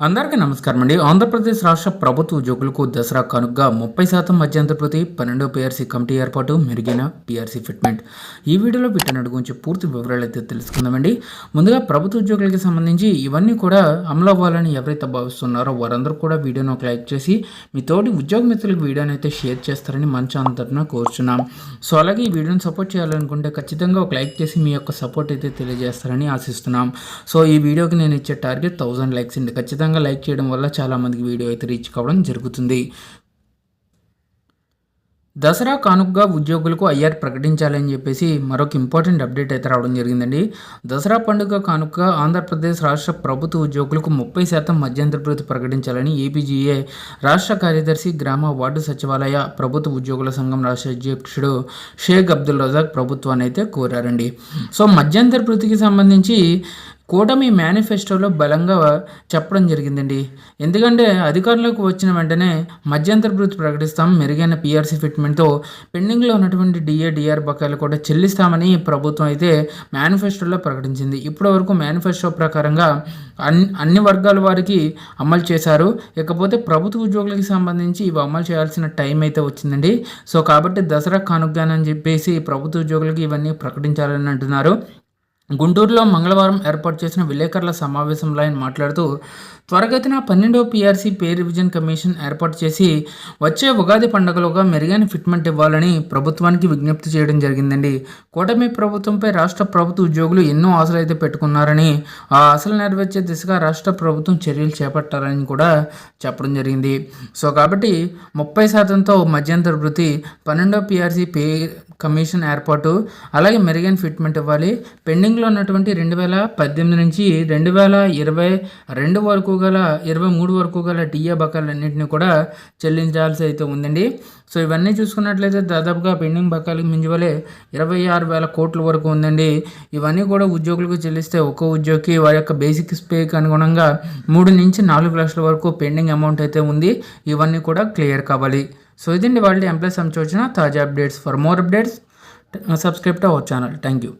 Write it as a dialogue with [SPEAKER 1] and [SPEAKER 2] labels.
[SPEAKER 1] అందరికీ నమస్కారం అండి. ఆంధ్రప్రదేశ్ రాష్ట్ర ప్రభుత్వ ఉద్యోగులకు దసరా కానుకగా ముప్పై శాతం మధ్యంతర ప్రతి పన్నెండో పీఆర్సీ కమిటీ ఏర్పాటు మెరుగైన పీఆర్సీ ఫిట్మెంట్ ఈ వీడియోలో వీటన్నిటి గురించి పూర్తి వివరాలు అయితే తెలుసుకుందామండి. ముందుగా ప్రభుత్వ ఉద్యోగులకి సంబంధించి ఇవన్నీ కూడా అమలు అవ్వాలని ఎవరైతే భావిస్తున్నారో వారందరూ కూడా వీడియోను ఒక లైక్ చేసి మీ తోటి ఉద్యోగ మిత్రులకు వీడియోని అయితే షేర్ చేస్తారని మంచి అంతటిన కోరుచున్నాం. సో అలాగే ఈ వీడియోని సపోర్ట్ చేయాలనుకుంటే ఖచ్చితంగా ఒక లైక్ చేసి మీ యొక్క సపోర్ట్ అయితే తెలియజేస్తారని ఆశిస్తున్నాం. సో ఈ వీడియోకి నేను ఇచ్చే టార్గెట్ థౌసండ్ లైక్స్ అండి. ఖచ్చితంగా లైక్ చేయడం వల్ల చాలామందికి వీడియో అయితే రీచ్ కావడం జరుగుతుంది. దసరా కానుకగా ఉద్యోగులకు ఐఆర్ ప్రకటించాలని చెప్పేసి మరొక ఇంపార్టెంట్ అప్డేట్ అయితే రావడం జరిగిందండి. దసరా పండుగ కానుకగా ఆంధ్రప్రదేశ్ రాష్ట్ర ప్రభుత్వ ఉద్యోగులకు ముప్పై శాతం మధ్యంతర భృతి ప్రకటించాలని ఏపీజీఏ రాష్ట్ర కార్యదర్శి గ్రామ వార్డు సచివాలయ ప్రభుత్వ ఉద్యోగుల సంఘం రాష్ట్ర అధ్యక్షుడు షేక్ అబ్దుల్ రజాక్ ప్రభుత్వాన్ని అయితే కోరారండి. సో మధ్యంతర భృతికి సంబంధించి కూటమి మేనిఫెస్టోలో బలంగా చెప్పడం జరిగిందండి. ఎందుకంటే అధికారంలోకి వచ్చిన వెంటనే మధ్యంతర భృతి ప్రకటిస్తాం మెరుగైన పిఆర్సీ ఫిట్మెంట్తో పెండింగ్లో ఉన్నటువంటి డిఏ డిఆర్ బకాయిలు కూడా చెల్లిస్తామని ప్రభుత్వం అయితే మేనిఫెస్టోలో ప్రకటించింది. ఇప్పటి వరకు మేనిఫెస్టో ప్రకారంగా అన్ని అన్ని వర్గాల వారికి అమలు చేశారు. ఇకపోతే ప్రభుత్వ ఉద్యోగులకు సంబంధించి ఇవి అమలు చేయాల్సిన టైం అయితే వచ్చిందండి. సో కాబట్టి దసరా కానుగ్గానని చెప్పేసి ప్రభుత్వ ఉద్యోగులకి ఇవన్నీ ప్రకటించాలని అంటున్నారు. గుంటూరులో మంగళవారం ఏర్పాటు చేసిన విలేకరుల సమావేశంలో ఆయన మాట్లాడుతూ త్వరగతిన పన్నెండవ పీఆర్సీ పే రివిజన్ కమిషన్ ఏర్పాటు చేసి వచ్చే ఉగాది పండుగలోగా మెరుగైన ఫిట్మెంట్ ఇవ్వాలని ప్రభుత్వానికి విజ్ఞప్తి చేయడం జరిగిందండి. కూటమి ప్రభుత్వంపై రాష్ట్ర ప్రభుత్వ ఉద్యోగులు ఎన్నో ఆశలు అయితే పెట్టుకున్నారని ఆ ఆశలు నెరవేర్చే దిశగా రాష్ట్ర ప్రభుత్వం చర్యలు చేపట్టాలని కూడా చెప్పడం జరిగింది. సో కాబట్టి ముప్పై శాతంతో మధ్యంతర వృత్తి పన్నెండవ పీఆర్సీ పే కమిషన్ ఏర్పాటు అలాగే మెరుగైన ఫిట్మెంట్ ఇవ్వాలి. పెండింగ్ పెండింగ్లో ఉన్నటువంటి రెండు వేల పద్దెనిమిది నుంచి రెండు వేల ఇరవై రెండు వరకు గల ఇరవై మూడు వరకు గల టీఏ బకాయిలన్నింటినీ కూడా చెల్లించాల్సి అయితే ఉందండి. సో ఇవన్నీ చూసుకున్నట్లయితే దాదాపుగా పెండింగ్ బకాయిలకు మించివలే ఇరవై ఆరు వేల కోట్ల వరకు ఉందండి. ఇవన్నీ కూడా ఉద్యోగులకు చెల్లిస్తే ఒక్కో ఉద్యోగికి వారి యొక్క బేసిక్ స్పేకి అనుగుణంగా మూడు నుంచి నాలుగు లక్షల వరకు పెండింగ్ అమౌంట్ అయితే ఉంది. ఇవన్నీ కూడా క్లియర్ కావాలి. సో ఇదండి వాళ్ళ ఎంప్లాయీస్ వచ్చిన తాజా updates. For more updates subscribe to our channel. Thank you.